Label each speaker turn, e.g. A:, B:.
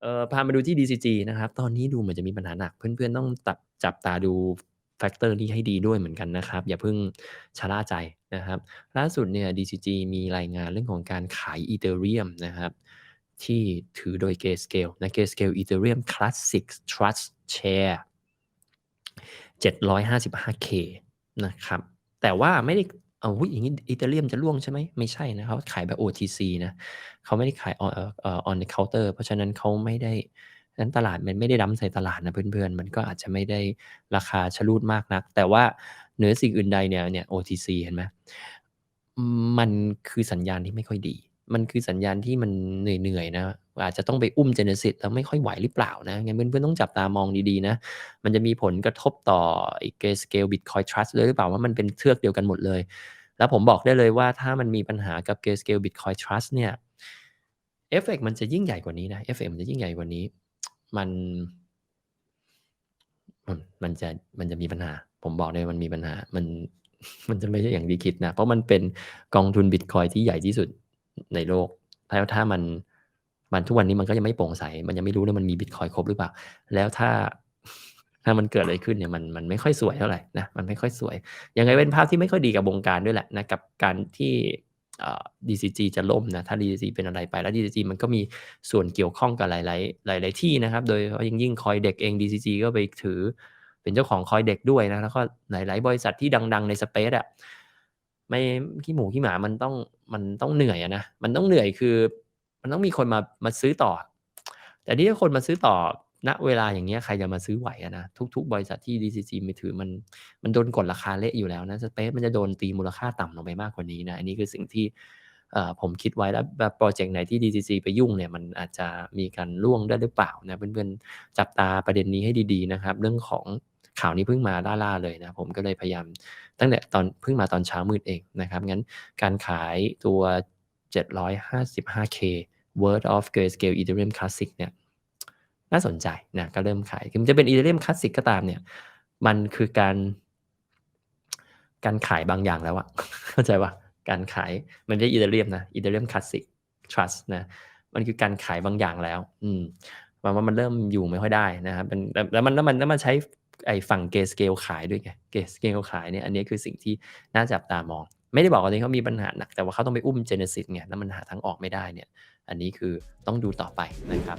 A: เอ่อพามาดูที่ DCG นะครับ ตอนนี้ดูเหมือนจะมีปัญหาหนัก เพื่อนๆต้องตับจับตาดูแฟกเตอร์นี้ให้ดีด้วยเหมือนกันนะครับ อย่าเพิ่งชะล่าใจนะครับ ล่าสุดเนี่ย DCG มีรายงานเรื่องของการขาย Ethereum นะครับ ที่ถือโดย Grayscale นะ Grayscale Ethereum Classic Trust Share 755K นะครับ แต่ว่าไม่ได้ อ้าว อุ๊ย อย่างงี้ Ethereum จะร่วงใช่ไหม?ไม่ใช่นะ เขาขายแบบ OTC นะ เขาไม่ได้ขายอเอ่อ เอ่อ on the counter เพราะฉะนั้นเขาไม่ได้นั้นตลาดมันไม่ได้ดัมป์ใส่ตลาดนะเพื่อน ๆ มันก็อาจจะไม่ได้ราคาชะลูดมากนัก แต่ว่าเหนือสิ่งอื่นใดเนี่ย เนี่ย OTC เห็นไหม?อืม มันคือสัญญาณที่ไม่ค่อยดี มันคือสัญญาณที่มันเหนื่อย ๆ นะ อาจจะต้องไปอุ้ม Genesis แล้วไม่ค่อยไหวหรือเปล่านะ งั้นเพื่อน ๆ ต้องจับตามองดี ๆ นะ มันจะมีผลกระทบต่อไอ้ Grayscale Bitcoin Trust ด้วยหรือเปล่าว่า มันเป็นเทือกเดียวกันหมดเลย แล้วผมบอกได้เลยว่าถ้ามันมีปัญหากับ Grayscale Bitcoin Trust เนี่ยเอฟเฟกมันจะยิ่งใหญ่กว่านี้นะเอฟเฟกมันจะยิ่งใหญ่กว่านี้ มัน มันจะมันจะมีปัญหา ผมบอกเลยมันมีปัญหา มันมันจะไม่ใช่อย่างที่คิดนะ เพราะมันเป็นกองทุนบิตคอยที่ใหญ่ที่สุดในโลกแล้วถ้ามันมันทุกวันนี้มันก็ยังไม่โปร่งใส มันยังไม่รู้เลยมันมีบิตคอยครบหรือเปล่า แล้วถ้า ถ้ามันเกิดอะไรขึ้นเนี่ยมันมันไม่ค่อยสวยเท่าไหร่นะมันไม่ค่อยสวยยังไงเป็นภาพที่ไม่ค่อยดีกับวงการด้วยแหละนะกับการที่เอ่อ DCG จะล่มนะถ้า DCG เป็นอะไรไปแล้ว DCG มันก็มีส่วนเกี่ยวข้องกับหลาย ๆ หลาย ๆ ที่นะครับ โดยเฉพาะอย่งยิ่ง CoinDesk เอง DCG ก็ไปถือ เป็นเจ้าของ CoinDesk ด้วยนะแล้วก็หลาย ๆ บริษัทที่ดัง ๆ ใน Space อะไม่ขี้หมูขี้หมามันต้องมันต้องเหนื่อยอะนะมันต้องเหนื่อยคือ มันต้องมีคนมามาซื้อต่อ แต่นี่ถ้าคนมาซื้อต่อ ณเวลาอย่างเงี้ยใครจะมาซื้อไหวนะทุก ๆ บริษัทที่ DCG มีถือมันมันโดนกดราคาเละอยู่แล้วนะ Space มันจะโดนตีมูลค่าต่ำลงไปมากกว่านี้นะอันนี้คือสิ่งที่ผมคิดไว้แล้วแบบพรเจกต์ไหนที่ DCG ไปยุ่งเนี่ยมันอาจจะมีการร่วงได้หรือเปล่านะเพื่อนๆจับตาประเด็นนี้ให้ดีๆนะครับ เรื่องของข่าวนี้เพิ่งมาล่าๆเลยนะผมก็เลยพยายามตั้งแต่ตอนเพิ่งมาตอนเช้ามืดเองนะครับงั้นการขายตัว 755K Worth of Grayscale Ethereum Classic เนี่ย น่าสนใจนะก็เริ่มขายถึงจะเป็น Ethereum Classic ก็ตามเนี่ย มันคือการ การขายบางอย่างแล้วอะเข้าใจเปล่า?การขายมันไม่ใช่ Ethereum นะ Ethereum Classic Trust นะมันคือการขายบางอย่างแล้ว อืมว่ามันเริ่มอยู่ไม่ค่อยได้นะครับแล้วมันแล้วมันแล้วมันใช้ไอ้ฝั่ง Grayscale ขายด้วยไง Grayscale ขายเนี่ยอันนี้คือสิ่งที่น่าจับตามอง ไม่ได้บอกว่าตอนนี้เขามีปัญหาหนักแต่ว่าเขาต้องไปอุ้ม Genesis ไงแล้วมันหาทางออกไม่ได้เนี่ย อันนี้คือต้องดูต่อไปนะครับ